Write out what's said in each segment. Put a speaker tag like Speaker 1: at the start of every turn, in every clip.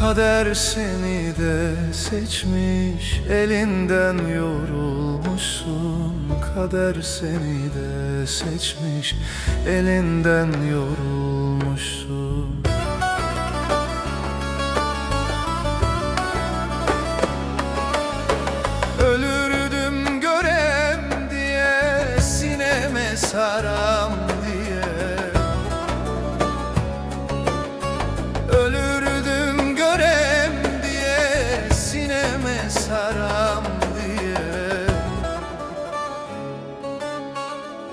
Speaker 1: Kader seni de seçmiş Elinden yorulmuşsun. Kader seni de seçmiş Elinden yorulmuşsun. Ölürdüm görem diye Sineme saram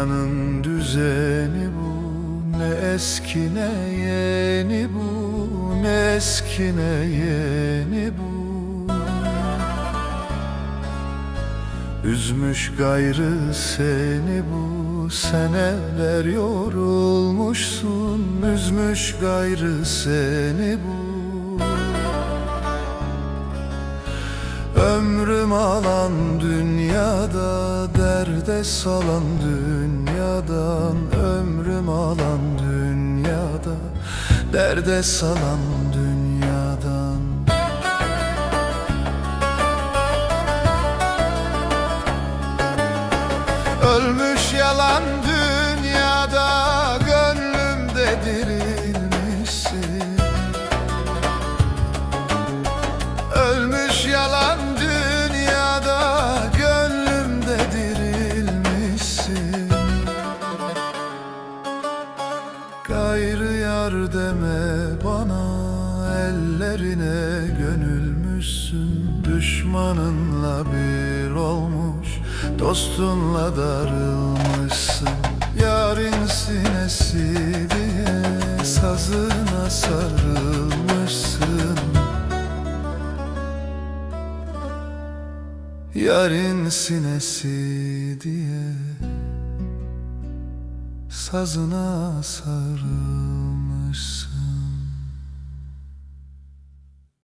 Speaker 1: Dünyanın düzeni bu Ne eski ne yeni bu Ne eski ne yeni bu. Üzmüş gayrı seni bu Seneler yorulmuşsun. Üzmüş gayrı seni bu. Ömrüm alan dünyada Derde salan dünyadan Ömrüm alan dünyada Derde salan dünyadan. Ölmüş yalan dünyada Ellerine gönülmüşsün. Düşmanınla bir olmuş Dostunla darılmışsın. Yarın sinesi diye Sazına sarılmışsın. Yarın sinesi diye Sazına sarılmışsın